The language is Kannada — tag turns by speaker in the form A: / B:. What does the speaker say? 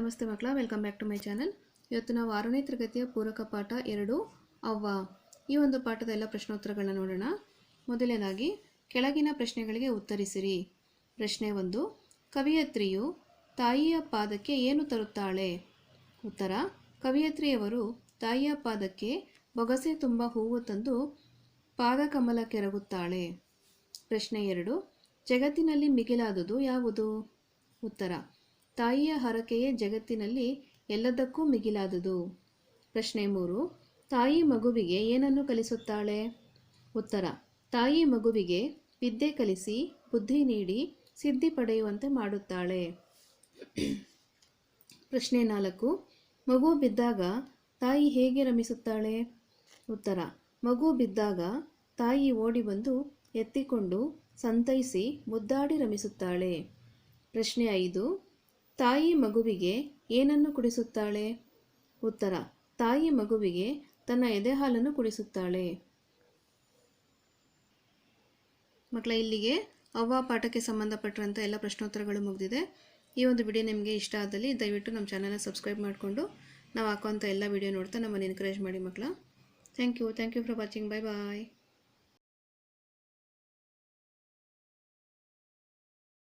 A: ನಮಸ್ತೆ ಮಕ್ಕಳ welcome back to my channel ಇವತ್ತು ನಾವು ಆರನೇ ತರಗತಿಯ ಪೂರಕ ಪಾಠ ಎರಡು, ಅವ್ವ. ಈ ಒಂದು ಪಾಠದ ಎಲ್ಲ ಪ್ರಶ್ನೋತ್ತರಗಳನ್ನ ನೋಡೋಣ. ಮೊದಲನೇದಾಗಿ, ಕೆಳಗಿನ ಪ್ರಶ್ನೆಗಳಿಗೆ ಉತ್ತರಿಸಿರಿ. ಪ್ರಶ್ನೆ ಒಂದು, ಕವಿಯತ್ರಿಯು ತಾಯಿಯ ಪಾದಕ್ಕೆ ಏನು ತರುತ್ತಾಳೆ? ಉತ್ತರ, ಕವಿಯತ್ರಿಯವರು ತಾಯಿಯ ಪಾದಕ್ಕೆ ಬೊಗಸೆ ತುಂಬ ಹೂವು ತಂದು ಪಾದಕಮಲ ಕೆರಗುತ್ತಾಳೆ. ಪ್ರಶ್ನೆ ಎರಡು, ಜಗತ್ತಿನಲ್ಲಿ ಮಿಗಿಲಾದುದು ಯಾವುದು? ಉತ್ತರ ತಾಯಿಯ ಹರಕೆಯೇ ಜಗತ್ತಿನಲ್ಲಿ ಎಲ್ಲದಕ್ಕೂ ಮಿಗಿಲಾದುದು. ಪ್ರಶ್ನೆ ಮೂರು, ತಾಯಿ ಮಗುವಿಗೆ ಏನನ್ನು ಕಲಿಸುತ್ತಾಳೆ? ಉತ್ತರ, ತಾಯಿ ಮಗುವಿಗೆ ವಿದ್ಯೆ ಕಲಿಸಿ, ಬುದ್ಧಿ ನೀಡಿ, ಸಿದ್ಧಿ ಪಡೆಯುವಂತೆ ಮಾಡುತ್ತಾಳೆ. ಪ್ರಶ್ನೆ ನಾಲ್ಕು, ಮಗು ಬಿದ್ದಾಗ ತಾಯಿ ಹೇಗೆ ರಮಿಸುತ್ತಾಳೆ? ಉತ್ತರ, ಮಗು ಬಿದ್ದಾಗ ತಾಯಿ ಓಡಿ ಬಂದು ಎತ್ತಿಕೊಂಡು ಸಂತೈಸಿ ಮುದ್ದಾಡಿ ರಮಿಸುತ್ತಾಳೆ. ಪ್ರಶ್ನೆ ಐದು ತಾಯಿ ಮಗುವಿಗೆ ಏನನ್ನು ಕುಡಿಸುತ್ತಾಳೆ? ಉತ್ತರ, ತಾಯಿ ಮಗುವಿಗೆ ತನ್ನ ಎದೆಹಾಲನ್ನು ಕುಡಿಸುತ್ತಾಳೆ. ಮಕ್ಕಳ, ಇಲ್ಲಿಗೆ ಅವ್ವ ಪಾಠಕ್ಕೆ ಸಂಬಂಧಪಟ್ಟಂಥ ಎಲ್ಲ ಪ್ರಶ್ನೋತ್ತರಗಳು ಮುಗಿದಿದೆ. ಈ ಒಂದು ವಿಡಿಯೋ ನಿಮಗೆ ಇಷ್ಟ ಆದಲ್ಲಿ ದಯವಿಟ್ಟು ನಮ್ಮ ಚಾನಲ್ನ ಸಬ್ಸ್ಕ್ರೈಬ್ ಮಾಡಿಕೊಂಡು ನಾವು ಹಾಕುವಂಥ ಎಲ್ಲ ವಿಡಿಯೋ ನೋಡ್ತಾ ನಮ್ಮನ್ನು ಎನ್ಕರೇಜ್ ಮಾಡಿ ಮಕ್ಕಳ. Thank you thank you for watching bye bye